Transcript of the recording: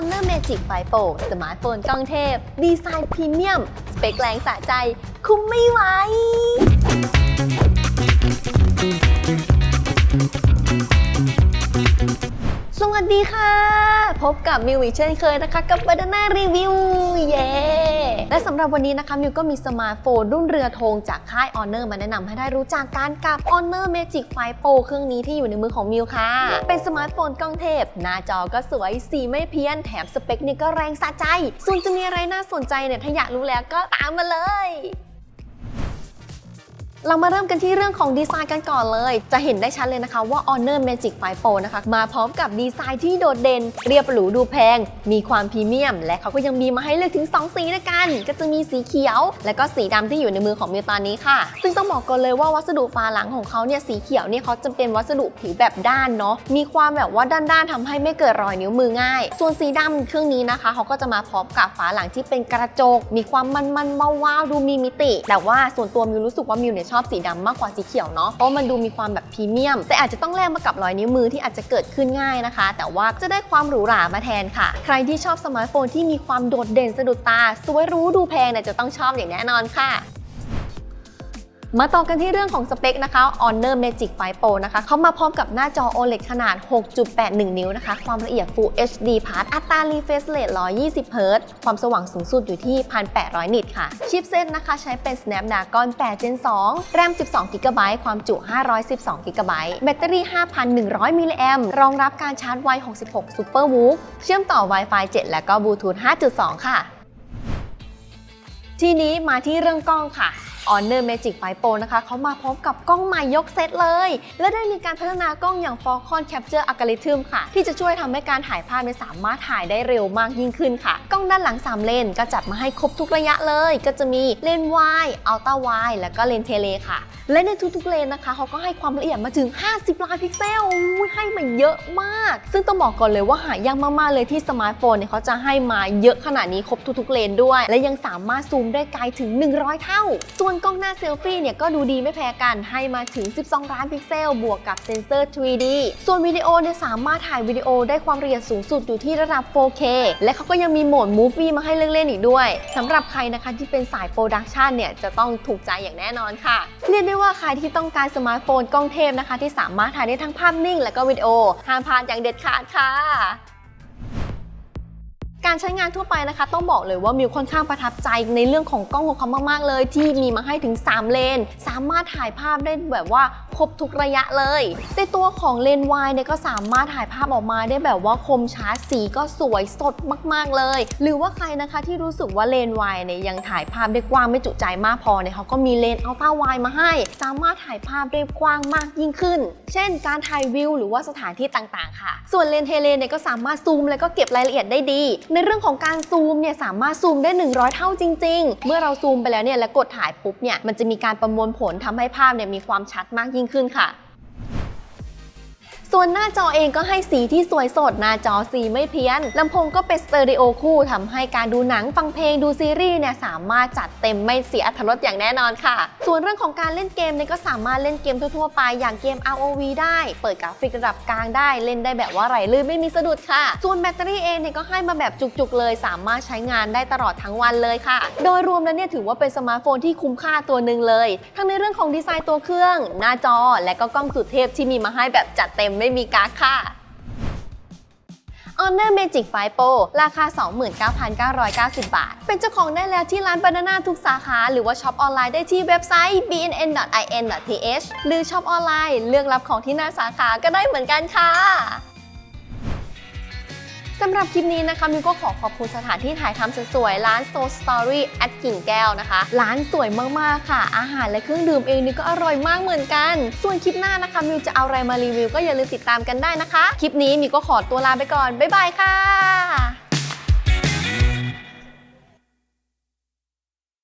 Honor Magic 5 Pro สมาร์ทโฟนกล้องเทพ ดีไซน์พรีเมียม สเปคแรงสะใจ คุ้มไม่ไหวสวัสดีค่ะ พบกับมิวอีกเช่นเคยนะคะ กับ b a n a n a ารีวิว และสำหรับวันนี้นะคะมิวก็มีสมาร์ทโฟนรุ่นเรือธงจากค่าย Honor มาแนะนำให้ได้รู้จักการกับ Honor Magic 5 Pro เครื่องนี้ที่อยู่ในมือของมิวค่ะ เป็นสมาร์ทโฟนกล้องเทพ หน้าจอก็สวยสีไม่เพี้ยน แถมสเปคเนี่ยก็แรงสะใจ ส่วนจะมีอะไรน่าสนใจเนี่ยถ้าอยากรู้แล้วก็ตามมาเลย เรามาเริ่มกันที่เรื่องของดีไซน์กันก่อนเลย จะเห็นได้ชัดเลยนะคะว่า Honor Magic 5 Pro นะคะ มาพร้อมกับดีไซน์ที่โดดเด่น เรียบหรูดูแพง มีความพรีเมียม และเขาก็ยังมีมาให้เลือกถึง 2 สีด้วยกัน ก็จะมีสีเขียว และก็สีดำที่อยู่ในมือของมิวตอนนี้ค่ะ ซึ่งต้องบอกก่อนเลยว่าวัสดุฝาหลังของเขาเนี่ยสีเขียวเนี่ยเขาจะเป็นวัสดุผิวแบบด้านเนาะ มีความแบบว่าด้านๆทำให้ไม่เกิดรอยนิ้วมือง่าย ส่วนสีดำเครื่องนี้นะคะเขาก็จะมาพร้อมกับฝาหลังที่เป็นกระจก มีความมันๆว้าวๆดูมีมิติ แต่ว่าส่วนตัวมิวรู้สึกว่ามิวเนี่ยชอบสีดำมากกว่าสีเขียวเนาะเพราะมันดูมีความแบบพรีเมียม แต่อาจจะต้องแลกมากับรอยนิ้วมือที่อาจจะเกิดขึ้นง่ายนะคะ แต่ว่าจะได้ความหรูหรามาแทนค่ะ ใครที่ชอบสมาร์ทโฟนที่มีความโดดเด่นสะดุดตาสวยรู้ดูแพงเนี่ยจะต้องชอบอย่างแน่นอนค่ะ มาต่อกันที่เรื่องของสเปคนะคะ Honor Magic 5 Pro นะคะ เขามาพร้อมกับหน้าจอ OLED ขนาด 6.81 นิ้วนะคะ ความละเอียด Full HD Plus อัตรา refresh rate 120 Hz ความสว่างสูงสุดอยู่ที่ 1,800 นิตค่ะ ชิปเซตนะคะใช้เป็น Snapdragon 8 Gen 2แรม12 GB ความจุ 512 GB แบตเตอรี่ 5,100 มิลลิแอมรองรับการชาร์จไว 66 Super Whoop เชื่อมต่อ Wi-Fi 7 และก็ Bluetooth 5.2 ค่ะ ทีนี้มาที่เรื่องกล้องค่ะ Honor Magic 5 Pro นะคะเขามาพร้อมกับกล้องใหม่ยกเซตเลย และได้มีการพัฒนากล้องอย่าง Falcon Capture Algorithm ค่ะ ที่จะช่วยทำให้การถ่ายภาพในสามารถถ่ายได้เร็วมากยิ่งขึ้นค่ะ กล้องด้านหลัง 3 เลนก็จัดมาให้ครบทุกระยะเลย ก็จะมีเลนส์ wide ultra wide แล้วก็เลนส์เทเลค่ะ และในทุกๆเลนนะคะเขาก็ให้ความละเอียดมาถึง 50 ล้านพิกเซลให้มาเยอะมาก ซึ่งต้องบอกก่อนเลยว่าหายากมากๆเลยที่สมาร์ทโฟนเนี่ยเขาจะให้มาเยอะขนาดนี้ครบทุกๆเลนด้วย และยังสามารถซูมได้ไกลถึง 100 เท่า ส่วนกล้องหน้าเซลฟี่เนี่ยก็ดูดีไม่แพ้กันให้มาถึง 12 ล้านพิกเซล บวกกับเซนเซอร์ 3D ส่วนวิดีโอเนี่ยสามารถถ่ายวิดีโอได้ความละเอียดสูงสุดอยู่ที่ระดับ 4K และเขาก็ยังมีโหมด Movie มาให้เลือกเล่นอีกด้วยสำหรับใครนะคะที่เป็นสายโปรดักชันเนี่ยจะต้องถูกใจอย่างแน่นอนค่ะเรียกได้ว่าใครที่ต้องการสมาร์ทโฟนกล้องเทพนะคะ ที่สามารถถ่ายได้ทั้งภาพนิ่งและก็วิดีโอห้ามพลาดอย่างเด็ดขาดค่ะ การใช้งานทั่วไปนะคะ ต้องบอกเลยว่ามิวค่อนข้างประทับใจในเรื่องของกล้องของเขามาก ๆ เลย ที่มีมาให้ถึง 3 เลน สามารถถ่ายภาพได้แบบว่าครบทุกระยะเลย ในตัวของเลนส์วายเนี่ยก็สามารถถ่ายภาพออกมาได้แบบว่าคมชัดสีก็สวยสดมาก ๆ เลย หรือว่าใครนะคะที่รู้สึกว่าเลนส์วายเนี่ยยังถ่ายภาพได้กว้างไม่จุใจมากพอเนี่ยเขาก็มีเลนส์อัลตร้าไวมาให้ สามารถถ่ายภาพได้กว้างมากยิ่งขึ้น เช่น การถ่ายวิวหรือว่าสถานที่ต่าง ๆ ค่ะ ส่วนเลนส์เทเลเนี่ยก็สามารถซูมและก็เก็บรายละเอียดได้ดีในเรื่องของการซูมเนี่ยสามารถซูมได้ 100 เท่าจริง ๆ เมื่อเราซูมไปแล้วเนี่ยและกดถ่ายปุ๊บเนี่ยมันจะมีการประมวลผลทำให้ภาพเนี่ยมีความชัดมากยิ่งขึ้นค่ะ ส่วนหน้าจอเองก็ให้สีที่สวยสดหน้าจอสีไม่เพี้ยนลำโพงก็เป็นสเตอริโอคู่ทำให้การดูหนังฟังเพลงดูซีรีส์เนี่ยสามารถจัดเต็มไม่เสียอรรถรสอย่างแน่นอนค่ะ ส่วนเรื่องของการเล่นเกมเนี่ยก็สามารถเล่นเกมทั่วๆไปอย่างเกม ROV ได้ เปิดกราฟิกระดับกลางได้เล่นได้แบบว่าไหลลื่นไม่มีสะดุดค่ะ ส่วนแบตเตอรี่เองเนี่ยก็ให้มาแบบจุกๆ เลย สามารถใช้งานได้ตลอดทั้งวันเลยค่ะ โดยรวมแล้วเนี่ยถือว่าเป็นสมาร์ทโฟนที่คุ้มค่าตัวหนึ่งเลย ทั้งในเรื่องของดีไซน์ตัวเครื่อง หน้าจอ และก็กล้องสุดเทพที่มีมาให้แบบจัดเต็มไม่มีกากค่ะ Honor Magic 5 Pro ราคา 29,990 บาท เป็นเจ้าของได้แล้วที่ร้านบานาน่าทุกสาขา หรือว่าช็อปออนไลน์ได้ที่เว็บไซต์ bnn.in.th หรือช็อปออนไลน์เลือกรับของที่หน้าสาขาก็ได้เหมือนกันค่ะ สำหรับคลิปนี้นะคะมิวก็ขอขอบคุณสถานที่ถ่ายทำสวยๆร้าน Soul Story at กิ่งแก้วนะคะ ร้านสวยมากๆค่ะ อาหารและเครื่องดื่มเองนี่ก็อร่อยมากเหมือนกัน ส่วนคลิปหน้านะคะมิวจะเอาอะไรมารีวิวก็อย่าลืมติดตามกันได้นะคะ คลิปนี้มิวก็ขอตัวลาไปก่อน บ๊ายบายค่ะ